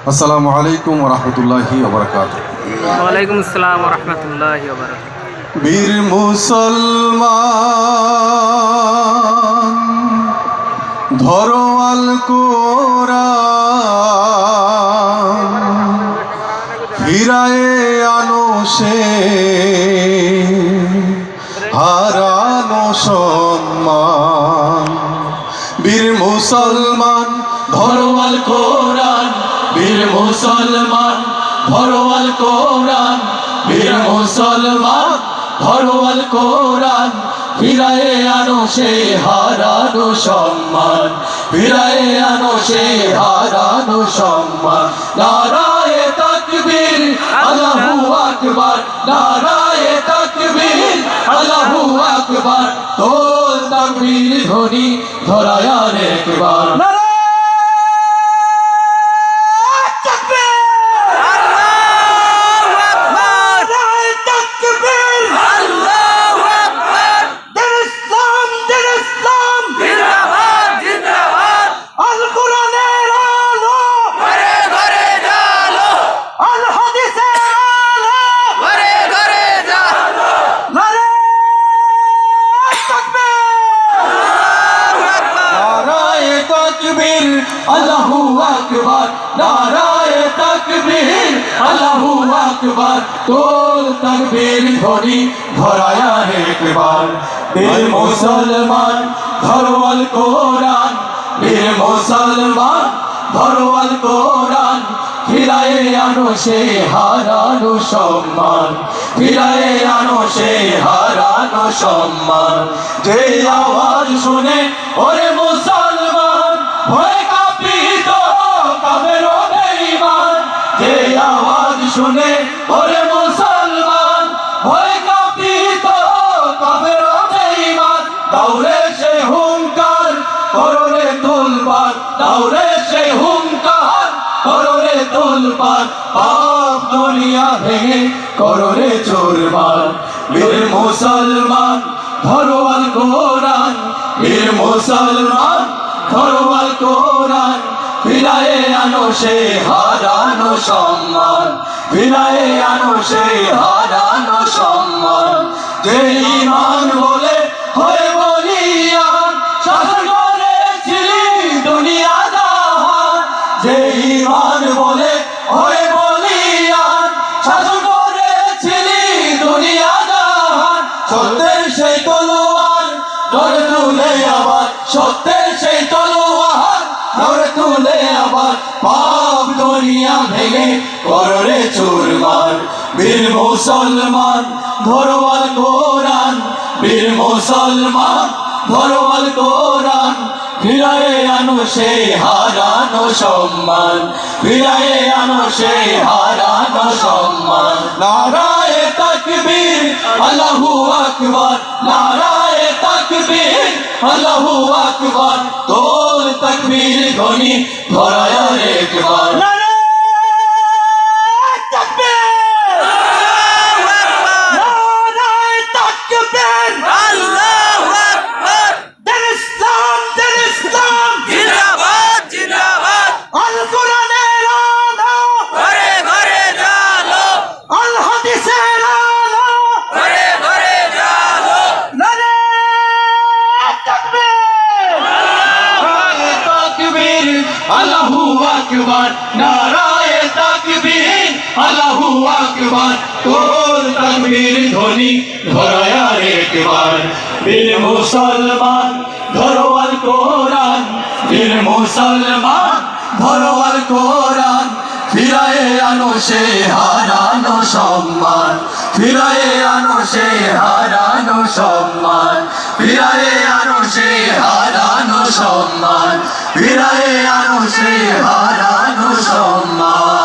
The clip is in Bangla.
আসসালামু আলাইকুম রহমতুল্লাহি ওয়ালাইকুম আসসালাম রহমতুল্লাহ বীর মুসলমান ধরোয়াল কোরআন ফিরায়ে আনো সে হারানো সম্মান। বীর মুসলমান ধরোয়াল কোরআন বীর মুসলমান ধরোয়াল কোরআন। বীর মুসলমান ধরোয়াল কোরআন। ফিরায়ে আনো সে হারানো সম্মান। ফিরায়ে আনো সে হারানো সম্মান। নারায়ে তাকবীর, আল্লাহু আকবার। নারায়ে তাকবীর, আল্লাহু আকবার। তোল তাকবীর ধ্বনি ধরায় একবার তাকবীর আল্লাহু আকবার নারায়ে তাকবীর আল্লাহু আকবার তোল তাকবীর ধ্বনি ধরায়া একবার। বীর মুসলমান ধরওয়াল কোরআন বীর মুসলমান ধরওয়াল কোরআন ফিরায়ে আনো সে হারানো সম্মান ফিরায়ে আনো সে হারানো সম্মান। যে আওয়াজ শুনে ওরে মুসলমান শুনে, ওরে মুসলমান ভয় কাঁপিত কাবের বেঈমান দৌড়ে সে হুঙ্কার, কররে তুলবার দৌড়ে সে হুঙ্কার, কররে তুলবার পাপ দুনিয়া ভেঙে কররে চোরবার বীর মুসলমান, ধরোয়াল কোরআন বীর মুসলমান ধরোয়াল কোরআন, ফিরায়ে আনো সে, হারানো সম্মান। ফিরায়ে আনো সে, হারানো সম্মান। যে ইমান বলে আবার পাপ দুনিয়া ভেঙে কররে চুরমার। বীর মুসলমান ধরোয়াল কোরআন বীর মুসলমান ধরোয়াল কোরআন ফিরায়ে আনো সে হারানো সম্মান। ফিরায়ে আনো সে হারানো সম্মান। নারায়ে তাকবীর, আল্লাহু আকবার। নারায়ে তাকবীর, আল্লাহু আকবার। তোল তাকবীর ধ্বনি ধরায় একবার। আল্লাহু আকবার, নারায়ে তাকবীর। আল্লাহু আকবার তোর তাকবীর ধ্বনি ধরায়া একবার। বীর মুসলমান ধরোয়াল কোরআন। বীর মুসলমান ধরোয়াল কোরআন। ফিরায়ে আনো সে হারানো সম্মান। ফিরায়ে আনো সে হারানো সম্মান। ফিরায়ে আনো সে হারানো সম্মান। ফিরায়ে আনো সে হারানো সম্মান।